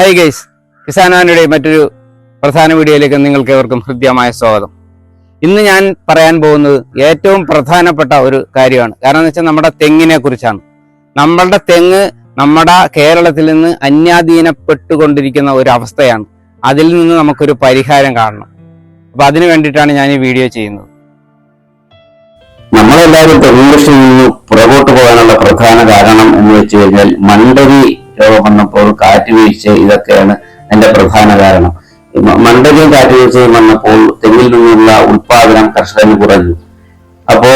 High guys കിസാനാനുടെ മറ്റൊരു പ്രധാന വീഡിയോയിലേക്ക് നിങ്ങൾക്ക് ഏവർക്കും ഹൃദ്യമായ സ്വാഗതം. ഇന്ന് ഞാൻ പറയാൻ പോകുന്നത് ഏറ്റവും പ്രധാനപ്പെട്ട ഒരു കാര്യമാണ്. കാരണം എന്ന് വെച്ചാൽ നമ്മുടെ തെങ്ങിനെ കുറിച്ചാണ്. നമ്മളുടെ തെങ്ങ് നമ്മുടെ കേരളത്തിൽ നിന്ന് അന്യാധീനപ്പെട്ടുകൊണ്ടിരിക്കുന്ന ഒരു അവസ്ഥയാണ്. അതിൽ നിന്ന് നമുക്കൊരു പരിഹാരം കാണണം. അപ്പൊ അതിനു വേണ്ടിയിട്ടാണ് ഞാൻ ഈ വീഡിയോ ചെയ്യുന്നത്. നമ്മളെല്ലാവരും തെങ്ങ് കൃഷിയിൽ നിന്ന് പുറകോട്ട് പോകാനുള്ള പ്രധാന കാരണം എന്ന് വെച്ച് കഴിഞ്ഞാൽ മണ്ടരി രോഗം വന്നപ്പോൾ കാറ്റുവീഴ്ച ഇതൊക്കെയാണ് അതിന്റെ പ്രധാന കാരണം. മണ്ടരിയും കാറ്റുവീഴ്ചയും വന്നപ്പോൾ തെങ്ങിൽ നിന്നുള്ള ഉത്പാദനം കർഷകന് കുറഞ്ഞു. അപ്പോ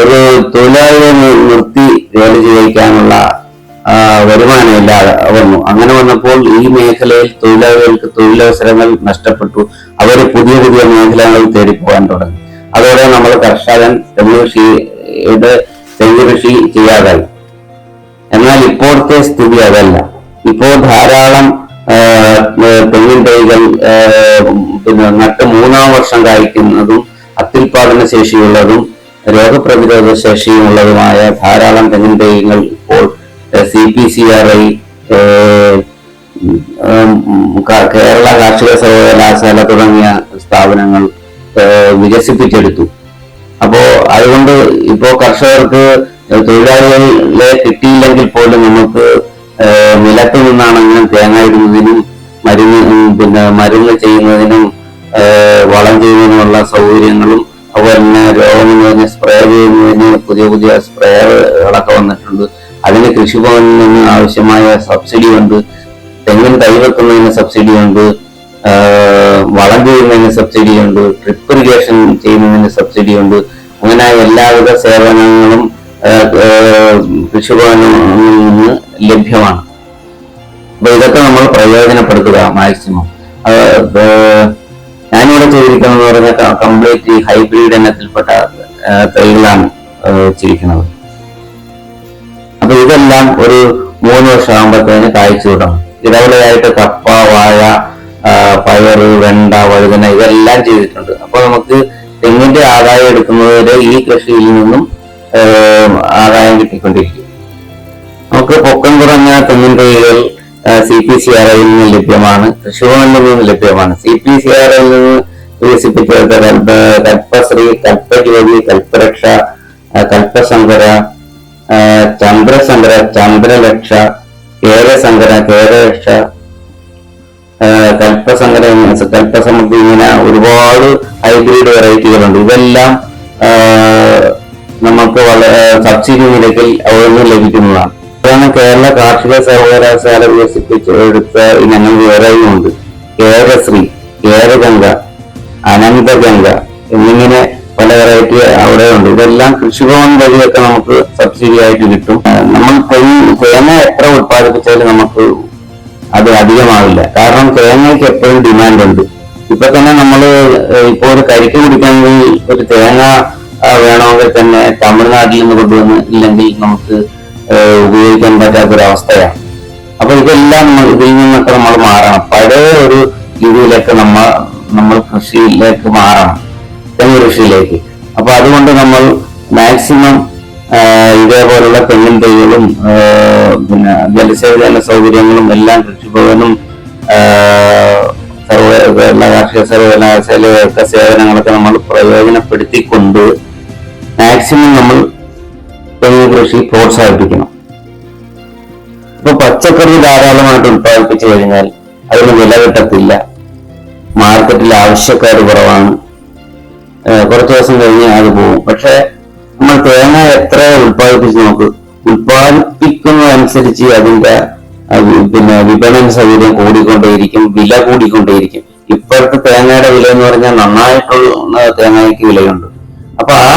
ഒരു തൊഴിലാളിയെ നിർത്തി ജോലി ചെയ്യിക്കാനുള്ള വരുമാനം ഇല്ലാതെ വന്നു. അങ്ങനെ വന്നപ്പോൾ ഈ മേഖലയിൽ തൊഴിലാളികൾക്ക് തൊഴിലവസരങ്ങൾ നഷ്ടപ്പെട്ടു. അവർ പുതിയ പുതിയ മേഖലകളിൽ തേടിപ്പോകാൻ തുടങ്ങി. അതോടെ നമ്മൾ കർഷകൻ തെങ്ങ് കൃഷിയുടെ തെങ്ങ് കൃഷി ചെയ്യാതായി. ഇപ്പോഴത്തെ സ്ഥിതി അതല്ല. ഇപ്പോൾ ധാരാളം തെങ്ങിൻ തൈകൾ പിന്നെ നട്ട് മൂന്നാം വർഷം കായ്ക്കുന്നതും അത്യുൽപാദന ശേഷിയുള്ളതും രോഗപ്രതിരോധ ശേഷിയുള്ളതുമായ ധാരാളം തെങ്ങിൻ തൈകൾ ഇപ്പോൾ C P C R I Kerala കാർഷിക സർവകലാശാല തുടങ്ങിയ സ്ഥാപനങ്ങൾ വികസിപ്പിച്ചെടുത്തു. അപ്പോ അതുകൊണ്ട് ഇപ്പോ കർഷകർക്ക് തൊഴിലാളികളെ കിട്ടിയില്ലെങ്കിൽ പോലും നമുക്ക് നിലത്ത് നിന്നാണെങ്കിലും തേങ്ങ ഇടുന്നതിനും മരുന്ന് പിന്നെ മരുന്ന് ചെയ്യുന്നതിനും വളം ചെയ്യുന്നതിനുമുള്ള സൗകര്യങ്ങളും അതുപോലെ തന്നെ രോഗനിർണയ സ്പ്രേ ചെയ്യുന്നതിന് പുതിയ പുതിയ സ്പ്രേകളൊക്കെ വന്നിട്ടുണ്ട്. അതിന് കൃഷിഭവനിൽ നിന്ന് ആവശ്യമായ സബ്സിഡി ഉണ്ട്. തെങ്ങിൻ തൈ വെക്കുന്നതിന് സബ്സിഡി ഉണ്ട്. വളം ചെയ്യുന്നതിന് സബ്സിഡി ഉണ്ട്. ഡ്രിപ്പ് ഇറിഗേഷൻ ചെയ്യുന്നതിന് സബ്സിഡി ഉണ്ട്. അങ്ങനെ എല്ലാവിധ സേവനങ്ങളും കൃഷിഭവനിൽ ലഭ്യമാണ്. അപ്പൊ ഇതൊക്കെ നമ്മൾ പ്രയോജനപ്പെടുത്തുക മാക്സിമം ഞാനിവിടെ ചെയ്തിരിക്കുന്നത് പറഞ്ഞ കംപ്ലീറ്റ് ഹൈബ്രിഡ് ഇനത്തിൽപ്പെട്ട തൈകളാണ് ചിരിക്കുന്നത് അപ്പൊ ഇതെല്ലാം ഒരു മൂന്ന് വർഷം ആകുമ്പോഴത്തേന് കായ്ച്ചു തുടങ്ങും. ഇടവിളയായിട്ട് കപ്പ വാഴ പയർ വെണ്ട വഴുതന ഇതെല്ലാം ചെയ്തിട്ടുണ്ട്. അപ്പൊ നമുക്ക് തെങ്ങിന്റെ ആദായം എടുക്കുന്നവരെ ഈ കൃഷിയിൽ നിന്നും ആദായം കിട്ടിക്കൊണ്ടിരിക്കും. നമുക്ക് പൊക്കം കുറഞ്ഞ തെങ്ങിൻ തൈകൾ സി പി സി ആർ ഐയിൽ നിന്ന് ലഭ്യമാണ്. കൃഷിഭവനിൽ നിന്ന് ലഭ്യമാണ്. സി പി സി ആർ ഐയിൽ നിന്ന് വികസിപ്പിച്ചെടുത്ത കൽപ്പ കൽപ്പശ്രീ കൽപ്പജ്യോതി കൽപ്പരക്ഷ കൽപ്പശങ്കര ചന്ദ്രശങ്കര ചന്ദ്രലക്ഷ കേരശങ്കര കേരരക്ഷ കൽപ്പശങ്കര കൽപ്പസമുദ്ര ഇങ്ങനെ ഒരുപാട് ഹൈബ്രിഡ് വെറൈറ്റികളുണ്ട് ഇതെല്ലാം നമുക്ക് വളരെ സബ്സിഡി നിരക്കിൽ നിന്ന് ലഭിക്കുന്നതാണ്. അതാണ് കേരള കാർഷിക സർവകലാശാല വികസിപ്പിച്ചെടുത്ത ഇനങ്ങൾ വേറെയുമുണ്ട് കേരശ്രീ കേരഗംഗ അനന്തഗംഗ എന്നിങ്ങനെ പല വെറൈറ്റി അവിടെ ഉണ്ട് ഇതെല്ലാം കൃഷിഭവൻ വഴിയൊക്കെ നമുക്ക് സബ്സിഡി ആയിട്ട് കിട്ടും. നമ്മൾ തെങ്ങ് എത്ര ഉത്പാദിപ്പിച്ചാലും നമുക്ക് അത് അധികമാവില്ല. കാരണം തേങ്ങയ്ക്ക് എപ്പോഴും ഡിമാൻഡ് ഉണ്ട്. ഇപ്പൊ തന്നെ നമ്മൾ ഇപ്പോൾ ഒരു കരിക്ക് കുടിക്കണമെങ്കിൽ ഒരു തേങ്ങ വേണമെങ്കിൽ തന്നെ തമിഴ്നാട്ടിൽ നിന്ന് കൊണ്ടുവന്ന് ഇല്ലെങ്കിൽ നമുക്ക് ഉപയോഗിക്കാൻ പറ്റാത്ത ഒരു അവസ്ഥയാണ് അപ്പൊ ഇതെല്ലാം ഇതിൽ നിന്നൊക്കെ നമ്മൾ മാറണം. പഴയ ഒരു രീതിയിലേക്ക് നമ്മൾ നമ്മൾ കൃഷിയിലേക്ക് മാറണം. തെങ്ങ് കൃഷിയിലേക്ക്. അപ്പൊ അതുകൊണ്ട് നമ്മൾ മാക്സിമം ഇതേപോലുള്ള തെങ്ങിൻ തൈകളും പിന്നെ ജലസേചന സൗകര്യങ്ങളും എല്ലാം കൃഷിഭവനും ആ, സർവ കേരള കാർഷിക സർവകലാശാലയൊക്കെ സേവനങ്ങളൊക്കെ നമ്മൾ പ്രയോജനപ്പെടുത്തിക്കൊണ്ട് മാക്സിമം നമ്മൾ തെങ്ങ് കൃഷി പ്രോത്സാഹിപ്പിക്കണം. ഇപ്പൊ പച്ചക്കറി ധാരാളമായിട്ട് ഉത്പാദിപ്പിച്ചു കഴിഞ്ഞാൽ അതിന് വില കിട്ടത്തില്ല. മാർക്കറ്റിൽ ആവശ്യക്കാർ കുറവാണ്. കുറച്ച് ദിവസം കഴിഞ്ഞ് അത് പോകും. പക്ഷെ നമ്മൾ തേങ്ങ എത്ര ഉത്പാദിപ്പിച്ച് നോക്ക് ഉത്പാദിപ്പിക്കുന്നതനുസരിച്ച് അതിന്റെ പിന്നെ വിപണന സൗകര്യം കൂടിക്കൊണ്ടേയിരിക്കും വില കൂടിക്കൊണ്ടേയിരിക്കും. ഇപ്പോഴത്തെ തേങ്ങയുടെ വില എന്ന് പറഞ്ഞാൽ നന്നായിട്ടുള്ള തേങ്ങയ്ക്ക് വിലയുണ്ട്. അപ്പൊ ആ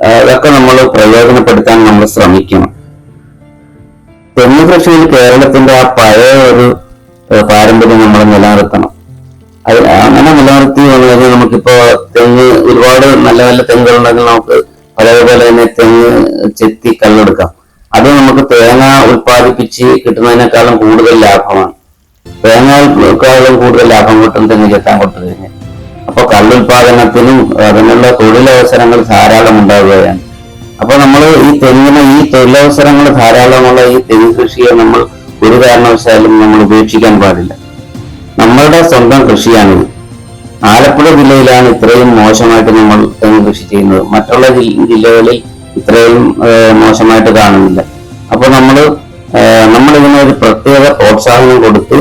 ആ, ഇതൊക്കെ നമ്മൾ പ്രയോജനപ്പെടുത്താൻ നമ്മൾ ശ്രമിക്കണം. തെങ്ങ് കൃഷിയിൽ കേരളത്തിന്റെ ആ പഴയ ഒരു പാരമ്പര്യം നമ്മൾ നിലനിർത്തണം. അത് അങ്ങനെ നിലനിർത്തി വന്നത് നമുക്കിപ്പോ തെങ്ങ് ഒരുപാട് നല്ല നല്ല തെങ്ങുകളുണ്ടെങ്കിൽ നമുക്ക് അതേപോലെ തന്നെ തെങ്ങ് ചെത്തി കല്ലെടുക്കാം. അത് നമുക്ക് തേങ്ങ ഉൽപ്പാദിപ്പിച്ച് കിട്ടുന്നതിനേക്കാളും കൂടുതൽ ലാഭമാണ്. തേങ്ങ കൂടുതൽ ലാഭം കിട്ടും തെങ്ങ് ചെത്താൻ കൊടുത്തു കഴിഞ്ഞാൽ. അപ്പൊ കല്ലുൽപാദനത്തിനും അതിനുള്ള തൊഴിലവസരങ്ങൾ ധാരാളം ഉണ്ടാവുകയാണ്. അപ്പൊ നമ്മൾ ഈ തെങ്ങിന് ഈ തൊഴിലവസരങ്ങൾ ധാരാളമുള്ള ഈ തെങ്ങ് കൃഷിയെ നമ്മൾ ഒരു കാരണവശാലും നമ്മൾ ഉപേക്ഷിക്കാൻ പാടില്ല. നമ്മളുടെ സ്വന്തം കൃഷിയാണിത്. ആലപ്പുഴ ജില്ലയിലാണ് ഇത്രയും മോശമായിട്ട് നമ്മൾ തെങ്ങ് കൃഷി ചെയ്യുന്നത്. മറ്റുള്ള ജില്ല- ജില്ലകളിൽ ഇത്രയും മോശമായിട്ട് കാണുന്നില്ല. അപ്പൊ നമ്മൾ നമ്മളിതിനൊരു പ്രത്യേക പ്രോത്സാഹനം കൊടുത്ത്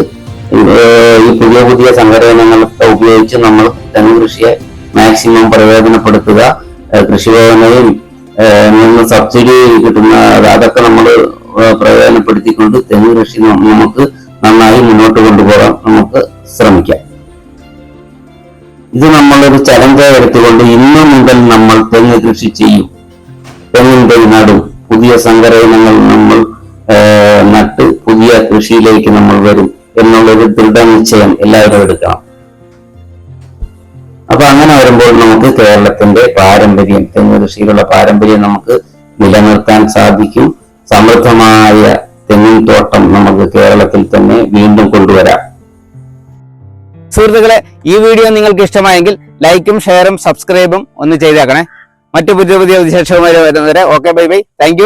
ഈ പുതിയ പുതിയ സംഘടനകളൊക്കെ ഉപയോഗിച്ച് നമ്മൾ തെങ്ങ് കൃഷിയെ മാക്സിമം പ്രയോജനപ്പെടുത്തുക കൃഷിഭവനെയും നിന്ന് സബ്സിഡി കിട്ടുന്ന അതൊക്കെ നമ്മൾ പ്രയോജനപ്പെടുത്തിക്കൊണ്ട് തെങ്ങ് കൃഷി നമുക്ക് നന്നായി മുന്നോട്ട് കൊണ്ടുപോകാൻ നമുക്ക് ശ്രമിക്കാം. ഇത് നമ്മളൊരു ചലഞ്ചായി എടുത്തുകൊണ്ട് ഇന്നു മുതൽ നമ്മൾ തെങ്ങ് കൃഷി ചെയ്യും. തെങ്ങിൻ തൈ നടും പുതിയ സങ്കരയിനങ്ങൾ നമ്മൾ നട്ട് പുതിയ കൃഷിയിലേക്ക് നമ്മൾ വരും. എന്നുള്ളൊരു ദൃഢനിശ്ചയം എല്ലാവരും എടുക്കണം. അപ്പൊ അങ്ങനെ വരുമ്പോൾ നമുക്ക് കേരളത്തിന്റെ പാരമ്പര്യം തെങ്ങ് കൃഷിയിലുള്ള പാരമ്പര്യം നമുക്ക് നിലനിർത്താൻ സാധിക്കും. സമൃദ്ധമായ തെങ്ങിൻ തോട്ടം നമുക്ക് കേരളത്തിൽ തന്നെ വീണ്ടും കൊണ്ടുവരാം. സുഹൃത്തുക്കളെ ഈ വീഡിയോ നിങ്ങൾക്ക് ഇഷ്ടമായെങ്കിൽ ലൈക്കും ഷെയറും സബ്സ്ക്രൈബും ഒന്ന് ചെയ്തേക്കണേ. മറ്റു പുതിയ പുതിയ വിശേഷവുമായി വരുന്നവരെ ഓക്കെ ബൈ ബൈ. താങ്ക്